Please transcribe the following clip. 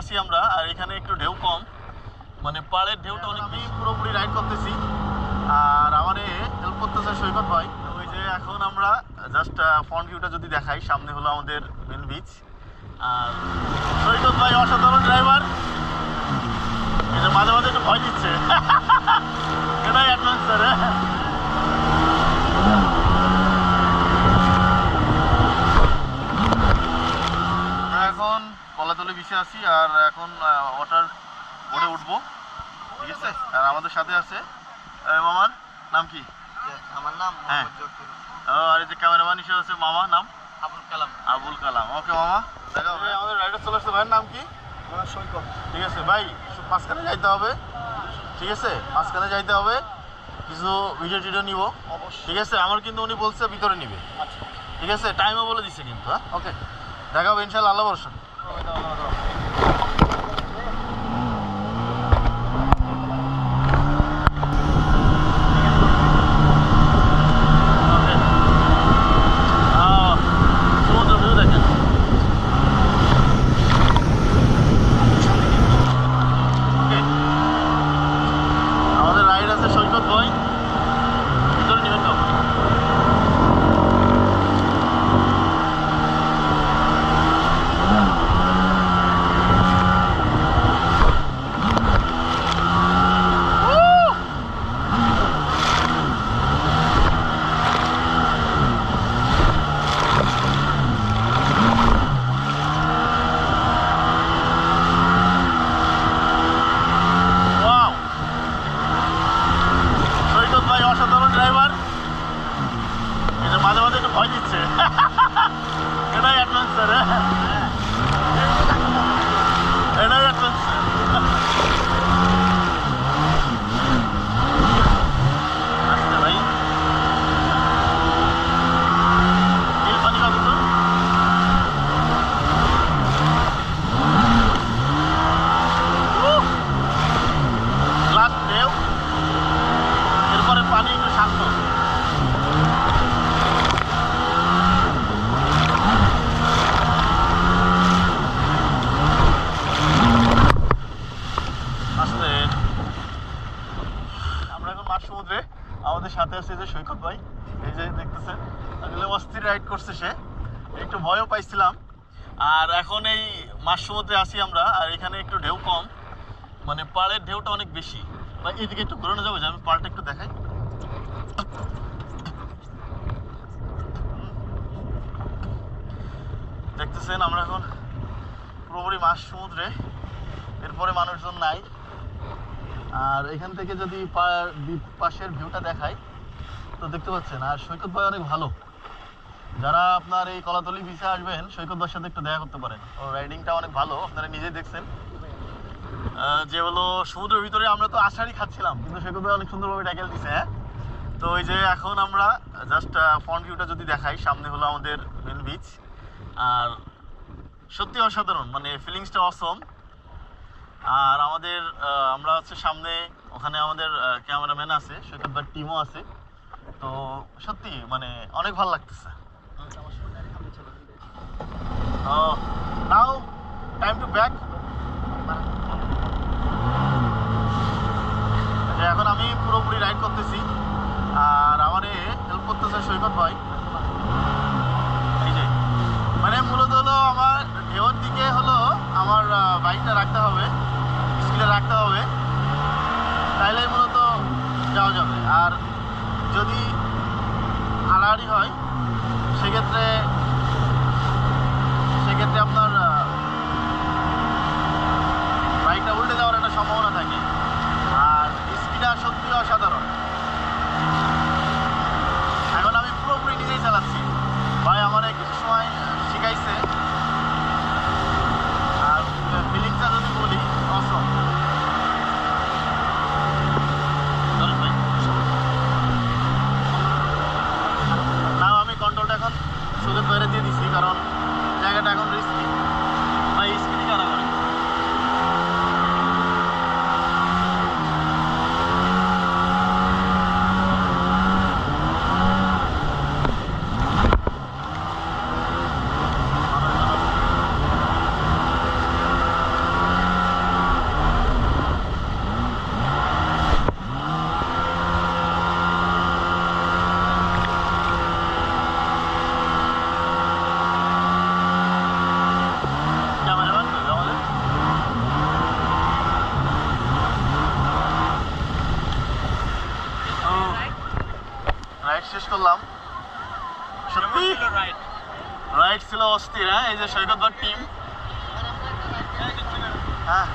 আসি আমরা, আর এখানে একটু ঢেউ কম। মানে পাড়ের ঢেউটা অনেক আমি পুরোপুরি রাইড করতেছি। আর আমারে হেল্প করতেছে সৈকত ভাই। ওই যে এখন আমরা জাস্ট ফ্রন্ট ভিউটা যদি দেখাই, সামনে হলো আমাদের মেন বিচ আর সৈকত ভাই অসাধারণ ড্রাইভার এটা মাঝে মাঝে একটু ভয় দিচ্ছে এটাই অ্যাডভেঞ্চার আমরা এখন বিছে আছি আর এখন ওয়াটার বোর্ডে উঠবো। ঠিক আছে? আর আমাদের সাথে আছে মামার নাম কি? আমার নাম হ্যাঁ। আর এই যে ক্যামেরাম্যান হিসেবে আছে মামা নাম? আবুল কালাম। আবুল কালাম। ওকে মামা। দেখা হবে। আমাদের রাইডার চলে আসছে ভাইয়ের নাম কি? আমার সৈকত। ঠিক আছে ভাই মাঝখানে যাইতে হবে। ঠিক আছে? মাঝখানে যাইতে হবে। কিছু ভিডিও টিডিও নিব। অবশ্যই। ঠিক আছে? আমার কিন্তু উনি বলছে ভিতরে নিবে। আচ্ছা। ঠিক আছে? টাইমও বলে দিচ্ছে কিন্তু হ্যাঁ? ওকে। দেখা হবে ইনশাল্লাহ আল্লাহ বর্ষণ আমাদের সাথে আছে যে সৈকত ভাই। এই যে দেখতেছেন, আসলে অস্থির রাইড করছে সে। একটু ভয়ও পাইছিলাম। আর এখন এই মাঠ সমুদ্রে আসি আমরা, আর এখানে একটু ঢেউ কম। মানে পাড়ের ঢেউটা অনেক বেশি। বা এদিকে একটু ঘুরানো যাবে যে, আমি পাড়টা একটু দেখাই। দেখতেছেন, আমরা এখন পুরোপুরি মাছ সমুদ্রে এরপরে মানুষজন নাই। আর এখান থেকে যদি পাশের ভিউটা দেখাই, তো দেখতে পাচ্ছেন, আর সৈকত ভাই অনেক ভালো। যারা আপনার এই কলাতলি বিচে আসবেন, সৈকত ভাইয়ের সাথে একটু দেখা করতে পারেন। ও রাইডিংটা অনেক ভালো, আপনারা নিজেই দেখছেন। যে হলো সমুদ্রের ভিতরে আমরা তো আষাঢ়ি খাচ্ছিলাম, কিন্তু সৈকত ভাই অনেক সুন্দরভাবে ট্যাকেল দিছে হ্যাঁ? তো ওই যে এখন আমরা জাস্ট ফ্রন্ট ভিউটা যদি দেখাই, সামনে হলো আমাদের মেন বিচ আর সত্যি অসাধারণ মানে ফিলিংসটা অসম আর আমাদের আমরা হচ্ছে সামনে ওখানে আমাদের ক্যামেরাম্যান আছে, সৈকত ভাইয়ের টিমও আছে। তো সত্যি মানে অনেক ভালো লাগতেছে। নাও টাইম টু ব্যাক এখন আমি পুরোপুরি রাইড করতেছি। আর আমার হেল্প করতেছে সৈকত ভাই। এই যে মানে মূলত হলো আমার ঢেউর দিকে হলো আমার বাইকটা রাখতে হবে স্কুলে রাখতে হবে। তাইলেই মূলত যাওয়া যাবে। আর যদি হাড়াহাড়ি হয়, সেক্ষেত্রে শেষ করলাম। সত্যি? রাইট ছিল অস্থির হ্যাঁ? এই যে সৈকত টিম হ্যাঁ।